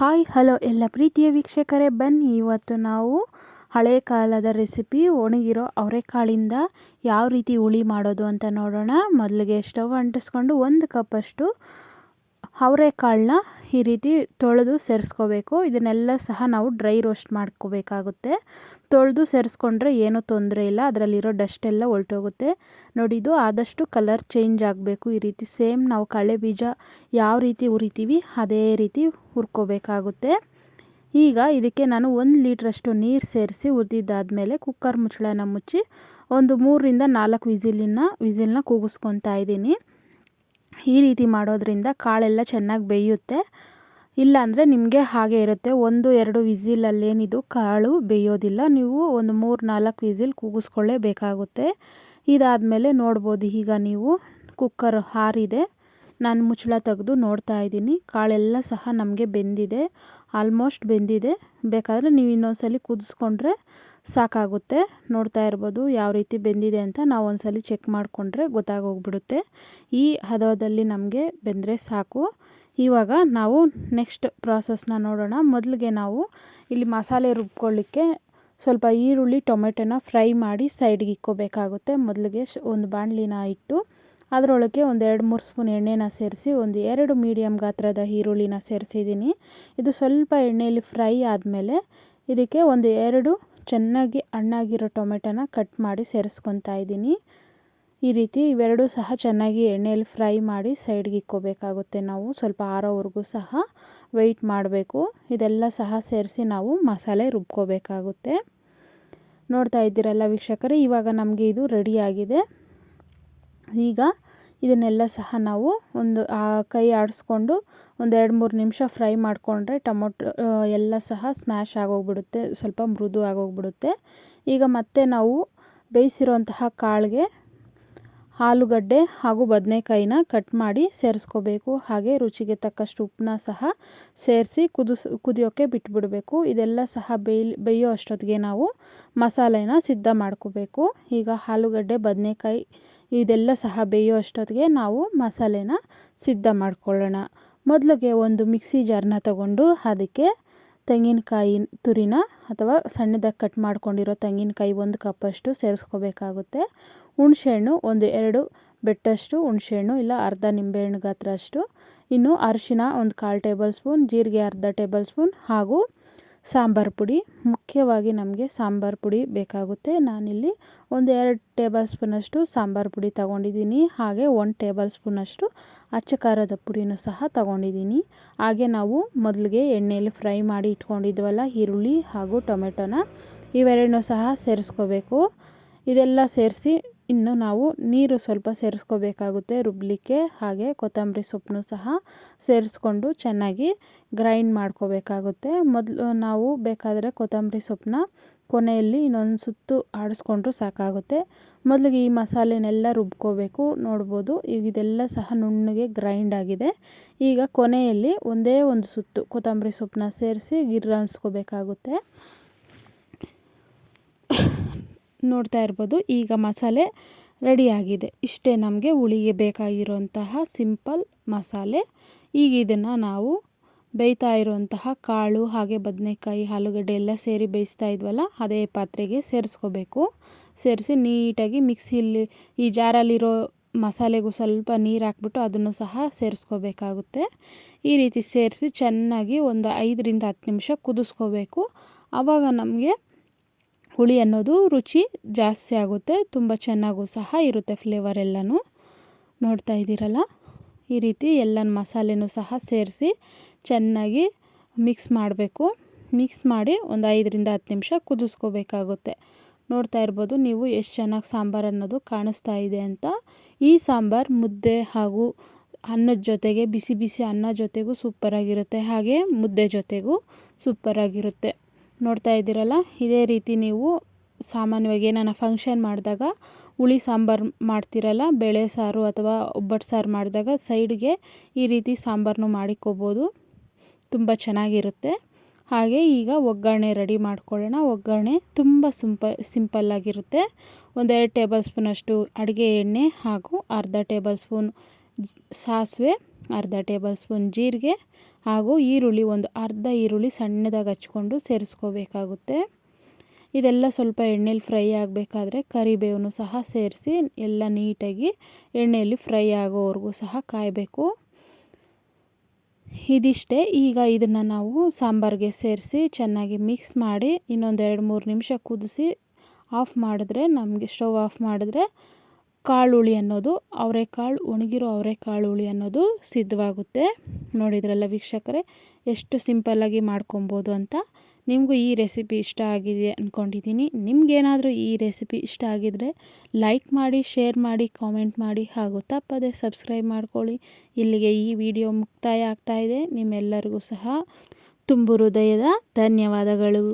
Hi, hello ಎಲ್ಲ ಪ್ರೀತಿಯ ವೀಕ್ಷಕರೇ, ಬನ್ನಿ ಇವತ್ತು ನಾವು ಹಳೆ ಕಾಲದ ರೆಸಿಪಿ ಒಣಗಿರೋ ಅವರೆಕಾಳಿಂದ ಯಾವ ರೀತಿ ಹುಳಿ ಮಾಡೋದು ಅಂತ ನೋಡೋಣ. ಮೊದಲಿಗೆ ಸ್ಟವ್ ಅಂಟಿಸ್ಕೊಂಡು ಒಂದು ಕಪ್ಪಷ್ಟು ಅವರೆಕಾಳನ್ನ ಈ ರೀತಿ ತೊಳೆದು ಸೇರಿಸ್ಕೋಬೇಕು. ಇದನ್ನೆಲ್ಲ ಸಹ ನಾವು ಡ್ರೈ ರೋಸ್ಟ್ ಮಾಡ್ಕೋಬೇಕಾಗುತ್ತೆ. ತೊಳೆದು ಸೇರಿಸ್ಕೊಂಡ್ರೆ ಏನೂ ತೊಂದರೆ ಇಲ್ಲ. ಅದರಲ್ಲಿರೋ ಡಸ್ಟ್ ಎಲ್ಲ ಹೊಲ್ಟೋಗುತ್ತೆ. ನೋಡಿ, ಇದು ಆದಷ್ಟು ಕಲರ್ ಚೇಂಜ್ ಆಗಬೇಕು. ಈ ರೀತಿ ಸೇಮ್ ನಾವು ಕಳೆ ಬೀಜ ಯಾವ ರೀತಿ ಹುರಿತೀವಿ, ಅದೇ ರೀತಿ ಹುರ್ಕೋಬೇಕಾಗುತ್ತೆ. ಈಗ ಇದಕ್ಕೆ ನಾನು ಒಂದು ಲೀಟ್ರಷ್ಟು ನೀರು ಸೇರಿಸಿ ಹುರಿದಿದ್ದಾದಮೇಲೆ ಕುಕ್ಕರ್ ಮುಚ್ಚಳನ ಮುಚ್ಚಿ ಒಂದು ಮೂರರಿಂದ ನಾಲ್ಕು ವಿಸಿಲಿನ ವಿಸಿಲನ್ನ ಕೂಗಿಸ್ಕೊತಾ ಇದ್ದೀನಿ. ಈ ರೀತಿ ಮಾಡೋದ್ರಿಂದ ಕಾಳೆಲ್ಲ ಚೆನ್ನಾಗಿ ಬೇಯುತ್ತೆ. ಇಲ್ಲಾಂದರೆ ನಿಮಗೆ ಹಾಗೆ ಇರುತ್ತೆ. ಒಂದು, ಎರಡು ವಿಸಿಲಲ್ಲೇನಿದು ಕಾಳು ಬೇಯೋದಿಲ್ಲ. ನೀವು ಒಂದು ಮೂರು, ನಾಲ್ಕು ವಿಸಿಲ್ ಕೂಗಿಸ್ಕೊಳ್ಳೇಬೇಕಾಗುತ್ತೆ. ಇದಾದಮೇಲೆ ನೋಡ್ಬೋದು. ಈಗ ನೀವು ಕುಕ್ಕರ್ ಹಾರಿದೆ. ನಾನು ಮುಚ್ಚಳ ತೆಗೆದು ನೋಡ್ತಾ ಇದ್ದೀನಿ. ಕಾಳೆಲ್ಲ ಸಹ ನಮಗೆ ಬೆಂದಿದೆ. ಆಲ್ಮೋಸ್ಟ್ ಬೆಂದಿದೆ. ಬೇಕಾದರೆ ನೀವು ಇನ್ನೊಂದ್ಸಲಿ ಕುದಿಸ್ಕೊಂಡ್ರೆ ಸಾಕಾಗುತ್ತೆ. ನೋಡ್ತಾ ಇರ್ಬೋದು ಯಾವ ರೀತಿ ಬೆಂದಿದೆ ಅಂತ ನಾವು ಒಂದ್ಸಲಿ ಚೆಕ್ ಮಾಡಿಕೊಂಡ್ರೆ ಗೊತ್ತಾಗೋಗ್ಬಿಡುತ್ತೆ. ಈ ಹದದಲ್ಲಿ ನಮಗೆ ಬೆಂದರೆ ಸಾಕು. ಇವಾಗ ನಾವು ನೆಕ್ಸ್ಟ್ ಪ್ರಾಸೆಸ್ನ ನೋಡೋಣ. ಮೊದಲಿಗೆ ನಾವು ಇಲ್ಲಿ ಮಸಾಲೆ ರುಬ್ಕೊಳ್ಳಿಕ್ಕೆ ಸ್ವಲ್ಪ ಈರುಳ್ಳಿ ಟೊಮೆಟೊನ ಫ್ರೈ ಮಾಡಿ ಸೈಡ್ಗೆ ಇಕ್ಕೋಬೇಕಾಗುತ್ತೆ. ಮೊದಲಿಗೆ ಒಂದು ಬಾಣಲಿನ ಇಟ್ಟು ಅದರೊಳಗೆ ಒಂದು ಎರಡು ಮೂರು ಸ್ಪೂನ್ ಎಣ್ಣೆನ ಸೇರಿಸಿ ಒಂದು ಎರಡು ಮೀಡಿಯಮ್ ಗಾತ್ರದ ಈರುಳ್ಳಿನ ಸೇರಿಸಿದ್ದೀನಿ. ಇದು ಸ್ವಲ್ಪ ಎಣ್ಣೆಯಲ್ಲಿ ಫ್ರೈ ಆದಮೇಲೆ ಇದಕ್ಕೆ ಒಂದು ಎರಡು ಚೆನ್ನಾಗಿ ಹಣ್ಣಾಗಿರೋ ಟೊಮೆಟೊನ ಕಟ್ ಮಾಡಿ ಸೇರಿಸ್ಕೊತಾ ಇದ್ದೀನಿ. ಈ ರೀತಿ ಇವೆರಡೂ ಸಹ ಚೆನ್ನಾಗಿ ಎಣ್ಣೆಯಲ್ಲಿ ಫ್ರೈ ಮಾಡಿ ಸೈಡ್ಗೆ ಇಕ್ಕೋಬೇಕಾಗುತ್ತೆ ನಾವು. ಸ್ವಲ್ಪ ಆರೋವರೆಗೂ ಸಹ ವೆಯ್ಟ್ ಮಾಡಬೇಕು. ಇದೆಲ್ಲ ಸಹ ಸೇರಿಸಿ ನಾವು ಮಸಾಲೆ ರುಬ್ಕೋಬೇಕಾಗುತ್ತೆ. ನೋಡ್ತಾ ಇದ್ದೀರಲ್ಲ ವೀಕ್ಷಕರೇ, ಇವಾಗ ನಮಗೆ ಇದು ರೆಡಿಯಾಗಿದೆ ಈಗ ಇದನ್ನೆಲ್ಲ ಸಹ ನಾವು ಒಂದು ಕೈ ಆಡಿಸ್ಕೊಂಡು ಒಂದು ಎರಡು ಮೂರು ನಿಮಿಷ ಫ್ರೈ ಮಾಡಿಕೊಂಡ್ರೆ ಟೊಮೊಟೊ ಎಲ್ಲ ಸಹ ಸ್ಮ್ಯಾಶ್ ಆಗೋಗ್ಬಿಡುತ್ತೆ, ಸ್ವಲ್ಪ ಮೃದು ಆಗೋಗ್ಬಿಡುತ್ತೆ. ಈಗ ಮತ್ತೆ ನಾವು ಬೇಯಿಸಿರೋಂತಹ ಕಾಳಿಗೆ ಆಲೂಗಡ್ಡೆ ಹಾಗೂ ಬದನೆಕಾಯಿನ ಕಟ್ ಮಾಡಿ ಸೇರಿಸ್ಕೋಬೇಕು. ಹಾಗೆ ರುಚಿಗೆ ತಕ್ಕಷ್ಟು ಉಪ್ಪನ್ನ ಸಹ ಸೇರಿಸಿ ಕುದಿಸ್ ಕುದಿಯೋಕ್ಕೆ ಬಿಟ್ಬಿಡಬೇಕು. ಇದೆಲ್ಲ ಸಹ ಬೇಯ್, ಬೇಯೋ ಅಷ್ಟೊತ್ತಿಗೆ ನಾವು ಮಸಾಲೆನ ಸಿದ್ಧ ಮಾಡ್ಕೋಬೇಕು. ಈಗ ಆಲೂಗಡ್ಡೆ, ಬದನೆಕಾಯಿ ಇದೆಲ್ಲ ಸಹ ಬೇಯೋ ಅಷ್ಟೊತ್ತಿಗೆ ನಾವು ಮಸಾಲೆನ ಸಿದ್ಧ ಮಾಡ್ಕೊಳ್ಳೋಣ. ಮೊದಲಿಗೆ ಒಂದು ಮಿಕ್ಸಿ ಜಾರ್ನ ತಗೊಂಡು ಅದಕ್ಕೆ ತೆಂಗಿನಕಾಯಿ ತುರಿನ ಅಥವಾ ಸಣ್ಣದಾಗಿ ಕಟ್ ಮಾಡ್ಕೊಂಡಿರೋ ತೆಂಗಿನಕಾಯಿ ಒಂದು ಕಪ್ಪಷ್ಟು ಸೇರಿಸ್ಕೋಬೇಕಾಗುತ್ತೆ. ಹುಣಸೆಹಣ್ಣು ಒಂದು ಎರಡು ಬೆಟ್ಟಷ್ಟು ಹುಣಸೆಹಣ್ಣು ಇಲ್ಲ ಅರ್ಧ ನಿಂಬೆಹಣ್ಣು ಗಾತ್ರ ಅಷ್ಟು ಇನ್ನು ಅರಿಶಿನ ಒಂದು ಕಾಲು ಟೇಬಲ್ ಸ್ಪೂನ್, ಜೀರಿಗೆ ಅರ್ಧ ಟೇಬಲ್ ಸ್ಪೂನ್ ಹಾಗೂ ಸಾಂಬಾರು ಪುಡಿ. ಮುಖ್ಯವಾಗಿ ನಮಗೆ ಸಾಂಬಾರು ಪುಡಿ ಬೇಕಾಗುತ್ತೆ. ನಾನಿಲ್ಲಿ ಒಂದು ಎರಡು ಟೇಬಲ್ ಸ್ಪೂನಷ್ಟು ಸಾಂಬಾರು ಪುಡಿ ತಗೊಂಡಿದ್ದೀನಿ. ಹಾಗೆ ಒಂದು ಟೇಬಲ್ ಸ್ಪೂನಷ್ಟು ಅಚ್ಚ ಖಾರದ ಪುಡಿನೂ ಸಹ ತಗೊಂಡಿದ್ದೀನಿ. ಹಾಗೆ ನಾವು ಮೊದಲಿಗೆ ಎಣ್ಣೆಯಲ್ಲಿ ಫ್ರೈ ಮಾಡಿ ಇಟ್ಕೊಂಡಿದ್ವಲ್ಲ, ಈರುಳ್ಳಿ ಹಾಗೂ ಟೊಮೆಟೊನ ಇವೆರಡನ್ನೂ ಸಹ ಸೇರಿಸ್ಕೋಬೇಕು. ಇದೆಲ್ಲ ಸೇರಿಸಿ ಇನ್ನು ನಾವು ನೀರು ಸ್ವಲ್ಪ ಸೇರಿಸ್ಕೋಬೇಕಾಗುತ್ತೆ ರುಬ್ಬಲಿಕ್ಕೆ ಹಾಗೆ ಕೊತ್ತಂಬರಿ ಸೊಪ್ಪನ್ನು ಸಹ ಸೇರಿಸ್ಕೊಂಡು ಚೆನ್ನಾಗಿ ಗ್ರೈಂಡ್ ಮಾಡ್ಕೋಬೇಕಾಗುತ್ತೆ. ಮೊದಲು ನಾವು ಬೇಕಾದರೆ ಕೊತ್ತಂಬರಿ ಸೊಪ್ಪನ್ನ ಕೊನೆಯಲ್ಲಿ ಇನ್ನೊಂದು ಸುತ್ತು ಆಡಿಸ್ಕೊಂಡ್ರೂ ಸಾಕಾಗುತ್ತೆ. ಮೊದಲಿಗೆ ಈ ಮಸಾಲೆನೆಲ್ಲ ರುಬ್ಕೋಬೇಕು, ನೋಡ್ಬೋದು. ಈಗ ಇದೆಲ್ಲ ಸಹ ನುಣ್ಣಗೆ ಗ್ರೈಂಡ್ ಆಗಿದೆ. ಈಗ ಕೊನೆಯಲ್ಲಿ ಒಂದೇ ಒಂದು ಸುತ್ತು ಕೊತ್ತಂಬರಿ ಸೊಪ್ಪನ್ನ ಸೇರಿಸಿ ಗಿರ್ರ ಅನ್ಸ್ಕೋಬೇಕಾಗುತ್ತೆ ನೋಡ್ತಾ ಇರ್ಬೋದು. ಈಗ ಮಸಾಲೆ ರೆಡಿಯಾಗಿದೆ ಇಷ್ಟೇ ನಮಗೆ ಹುಳಿಗೆ ಬೇಕಾಗಿರುವಂತಹ ಸಿಂಪಲ್ ಮಸಾಲೆ. ಈಗ ಇದನ್ನು ನಾವು ಬೇಯ್ತಾ ಇರುವಂತಹ ಕಾಳು ಹಾಗೆ ಬದನೆಕಾಯಿ, ಆಲೂಗಡ್ಡೆ ಎಲ್ಲ ಸೇರಿ ಬೇಯಿಸ್ತಾ ಇದ್ವಲ್ಲ, ಅದೇ ಪಾತ್ರೆಗೆ ಸೇರಿಸ್ಕೋಬೇಕು. ಸೇರಿಸಿ ನೀಟಾಗಿ ಮಿಕ್ಸಿಲಿ ಈ ಜಾರಲ್ಲಿರೋ ಮಸಾಲೆಗೂ ಸ್ವಲ್ಪ ನೀರು ಹಾಕ್ಬಿಟ್ಟು ಅದನ್ನು ಸಹ ಸೇರಿಸ್ಕೋಬೇಕಾಗುತ್ತೆ. ಈ ರೀತಿ ಸೇರಿಸಿ ಚೆನ್ನಾಗಿ ಒಂದು ಐದರಿಂದ ಹತ್ತು ನಿಮಿಷ ಕುದಿಸ್ಕೋಬೇಕು. ಆವಾಗ ನಮಗೆ ಹುಳಿ ಅನ್ನೋದು ರುಚಿ ಜಾಸ್ತಿ ಆಗುತ್ತೆ. ತುಂಬ ಚೆನ್ನಾಗೂ ಸಹ ಇರುತ್ತೆ ಫ್ಲೇವರ್ ಎಲ್ಲನೂ. ನೋಡ್ತಾ ಇದ್ದೀರಲ್ಲ? ಈ ರೀತಿ ಎಲ್ಲ ಮಸಾಲೆನೂ ಸಹ ಸೇರಿಸಿ ಚೆನ್ನಾಗಿ ಮಿಕ್ಸ್ ಮಾಡಬೇಕು. ಮಿಕ್ಸ್ ಮಾಡಿ ಒಂದು ಐದರಿಂದ ಹತ್ತು ನಿಮಿಷ ಕುದಿಸ್ಕೋಬೇಕಾಗುತ್ತೆ. ನೋಡ್ತಾ ಇರ್ಬೋದು ನೀವು ಎಷ್ಟು ಚೆನ್ನಾಗಿ ಸಾಂಬಾರು ಅನ್ನೋದು ಕಾಣಿಸ್ತಾ ಇದೆ ಅಂತ. ಈ ಸಾಂಬಾರು ಮುದ್ದೆ ಹಾಗೂ ಅನ್ನದ ಜೊತೆಗೆ ಬಿಸಿ ಬಿಸಿ ಅನ್ನ ಜೊತೆಗೂ ಸೂಪರಾಗಿರುತ್ತೆ ಹಾಗೆ ಮುದ್ದೆ ಜೊತೆಗೂ ಸೂಪರಾಗಿರುತ್ತೆ ನೋಡ್ತಾ ಇದ್ದೀರಲ್ಲ, ಇದೇ ರೀತಿ ನೀವು ಸಾಮಾನ್ಯವಾಗಿ ಏನಾನ ಫಂಕ್ಷನ್ ಮಾಡಿದಾಗ ಹುಳಿ ಸಾಂಬಾರು ಮಾಡ್ತಿರಲ್ಲ, ಬೇಳೆ ಸಾರು ಅಥವಾ ಒಬ್ಬಟ್ಟು ಸಾರು ಮಾಡಿದಾಗ ಸೈಡ್ಗೆ ಈ ರೀತಿ ಸಾಂಬಾರನ್ನು ಮಾಡಿಕೋಬೋದು. ತುಂಬ ಚೆನ್ನಾಗಿರುತ್ತೆ. ಹಾಗೆ ಈಗ ಒಗ್ಗರಣೆ ರೆಡಿ ಮಾಡ್ಕೊಳ್ಳೋಣ. ಒಗ್ಗರಣೆ ತುಂಬ ಸಿಂಪ ಸಿಂಪಲ್ಲಾಗಿರುತ್ತೆ ಒಂದೆರಡು ಟೇಬಲ್ ಸ್ಪೂನಷ್ಟು ಅಡುಗೆ ಎಣ್ಣೆ ಹಾಗೂ ಅರ್ಧ ಟೇಬಲ್ ಸ್ಪೂನ್ ಸಾಸಿವೆ ಅರ್ಧ ಟೇಬಲ್ ಸ್ಪೂನ್ ಜೀರಿಗೆ ಹಾಗೂ ಈರುಳ್ಳಿ ಒಂದು ಅರ್ಧ ಈರುಳ್ಳಿ ಸಣ್ಣದಾಗಿ ಹಚ್ಕೊಂಡು ಸೇರಿಸ್ಕೋಬೇಕಾಗುತ್ತೆ. ಇದೆಲ್ಲ ಸ್ವಲ್ಪ ಎಣ್ಣೆಲಿ ಫ್ರೈ ಆಗಬೇಕಾದ್ರೆ ಕರಿಬೇವನ್ನು ಸಹ ಸೇರಿಸಿ ಎಲ್ಲ ನೀಟಾಗಿ ಎಣ್ಣೆಯಲ್ಲಿ ಫ್ರೈ ಆಗೋವರೆಗೂ ಸಹ ಕಾಯಬೇಕು. ಇದಿಷ್ಟೇ, ಈಗ ಇದನ್ನು ನಾವು ಸಾಂಬಾರಿಗೆ ಸೇರಿಸಿ ಚೆನ್ನಾಗಿ ಮಿಕ್ಸ್ ಮಾಡಿ ಇನ್ನೊಂದು ಎರಡು ಮೂರು ನಿಮಿಷ ಕುದಿಸಿ ಆಫ್ ಮಾಡಿದ್ರೆ, ನಮಗೆ ಸ್ಟವ್ ಆಫ್ ಮಾಡಿದ್ರೆ ಕಾಳುಳಿ ಅನ್ನೋದು ಅವರೆಕಾಳು ಒಣಗಿರೋ ಅವರೆಕಾಳು ಹುಳಿ ಅನ್ನೋದು ಸಿದ್ಧವಾಗುತ್ತೆ. ನೋಡಿದ್ರಲ್ಲ ವೀಕ್ಷಕರೇ, ಎಷ್ಟು ಸಿಂಪಲ್ಲಾಗಿ ಮಾಡ್ಕೊಬೋದು ಅಂತ. ನಿಮಗೂ ಈ ರೆಸಿಪಿ ಇಷ್ಟ ಆಗಿದೆ ಅಂದ್ಕೊಂಡಿದ್ದೀನಿ ನಿಮಗೇನಾದರೂ ಈ ರೆಸಿಪಿ ಇಷ್ಟ ಆಗಿದರೆ ಲೈಕ್ ಮಾಡಿ, ಶೇರ್ ಮಾಡಿ, ಕಾಮೆಂಟ್ ಮಾಡಿ ಹಾಗೂ ತಪ್ಪದೆ ಸಬ್ಸ್ಕ್ರೈಬ್ ಮಾಡ್ಕೊಳ್ಳಿ. ಇಲ್ಲಿಗೆ ಈ ವಿಡಿಯೋ ಮುಕ್ತಾಯ ಆಗ್ತಾಯಿದೆ ನಿಮ್ಮೆಲ್ಲರಿಗೂ ಸಹ ತುಂಬು ಹೃದಯದ ಧನ್ಯವಾದಗಳು.